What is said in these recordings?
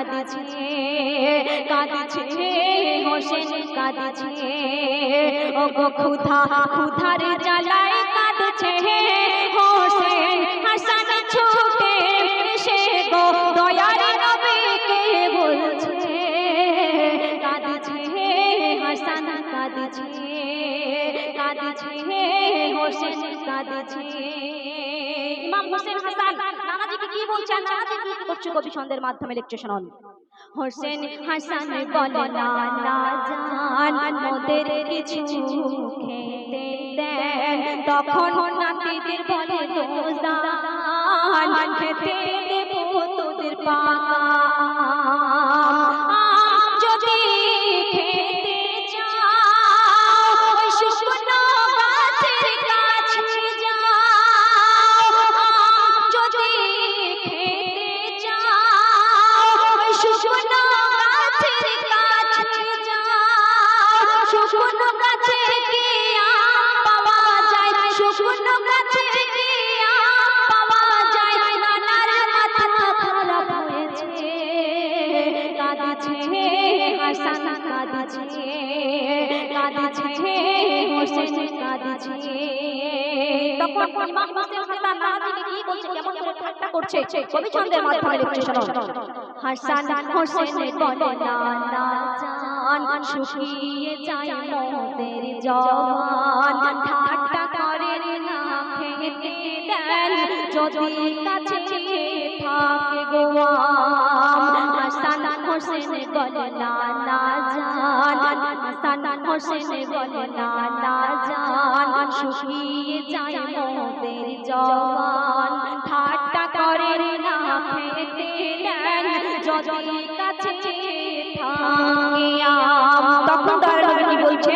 কাঁদছে কাঁদছে হোসেন, কাঁদছে। ও গো ক্ষুধা, ক্ষুধার জ্বালায় কাঁদছে হোসেন। হাসান ছুটে সে গো দয়ার নবীকে বলছে। কাঁদছে হাসান, কাঁদছে কাঁদছে হোসেন, কাঁদছে। ইমাম হোসেন হাসান, নানাজিকে কি বলছেন? নানাজি করছে? কবি ছন্দের মাধ্যমে লিখছে শুনুন। হোসেন হাসান বলে, না মোদের কিছু খেতে দেন। তখন নাতিদের বলে দোজান খেতে দেব তোদের পাকা গাছে কি আম পাওয়া যায়? শুকনো গাছে কি আম পাওয়া যায়? নানার মাথা খারাপ হয়েছে। কাঁদছে হাসান, কাঁদছে কাঁদছে হোসেন, কাঁদছে তখন ইমাম হোসেন হাসান নানাজিকে কি বলছে? কেমন করে ঠাট্টা করছে? কবি ছন্দের মাধ্যমে লিখছে, শোনো। হাসান হোসেন বলে না না জান শুকিয়ে যায় মোদের জওয়ান ঠাট্টা করে না খেতে দেন, যদি কাছে থাকে গোয়াম। হাসান হোসেন বলে, না জান। হাসান হোসেন বলে, না জান। শুকিয়ে যায় মোদের জওয়ান ঠাট্টা করে না খেতে দেন, যদি কাছে তখন তারা কি বলছে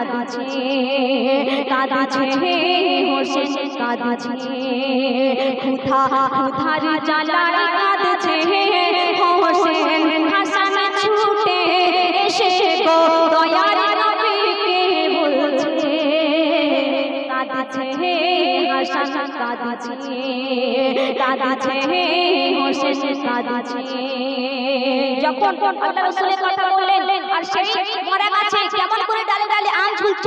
কাঁদছে কাঁদছে হোসেন কাঁদছে। ক্ষুধা ক্ষুধার জ্বালায় কাঁদছে হোসেন হাসান ছুটে এসে গো দয়ার নবীকে বলছে। কাঁদছে হাসান কাঁদছে কাঁদছে হোসেন কাঁদছে। যখন আল্লাহ রাসূলের কেমন করে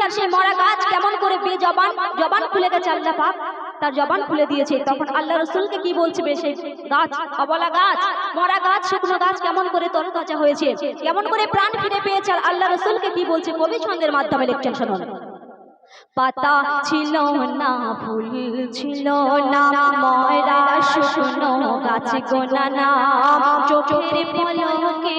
আর সেই মরা গাছ, কেমন করে বেজবান জবান? খুলে গেছে আল্লাহ পাক। তার জবান খুলে দিয়েছে। তখন আল্লাহ রসুলকে কি বলছে সেই গাছ? অবলা গাছ, মরা গাছ, শুকনো গাছ, কেমন করে তরতাজা হয়েছে? কেমন করে প্রাণ ফিরে পেয়েছে? আর আল্লাহ রসুলকে কি বলছে? কবি ছন্দের মাধ্যমে লিখছেন শুনুন। পাতা ছিল না, ফুল ছিল না, ময়রা শুকনো গাছ গোনা না চোখের পলকে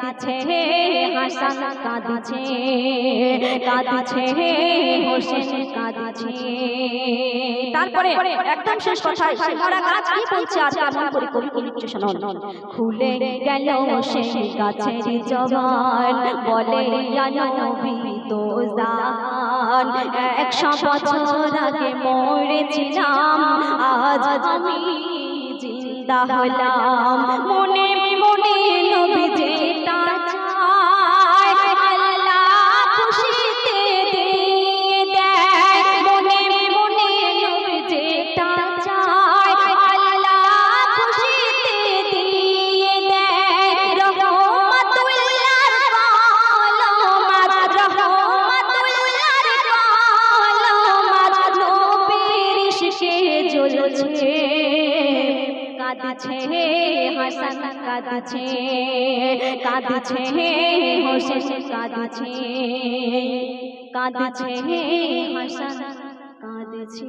কাঁদছে হাসান, কাঁদছে কাঁদছে হোসেন, কাঁদছে। তারপরে একদম শেষ কথা সেই মরা গাছ কি বলছে আর কেমন করে কবি কি লিখছে শুনুন। খুলে গেল সেই গাছের জবান, বলে ইয়া নবী তো জান বছর আগে মরেছিলাম, আজ আমি জিন্দা হলাম। মনে কাঁদছে হাসান কাঁদছে কাঁদছে হোসেন কাঁদছে কাঁদছে হাসান কাঁদছে।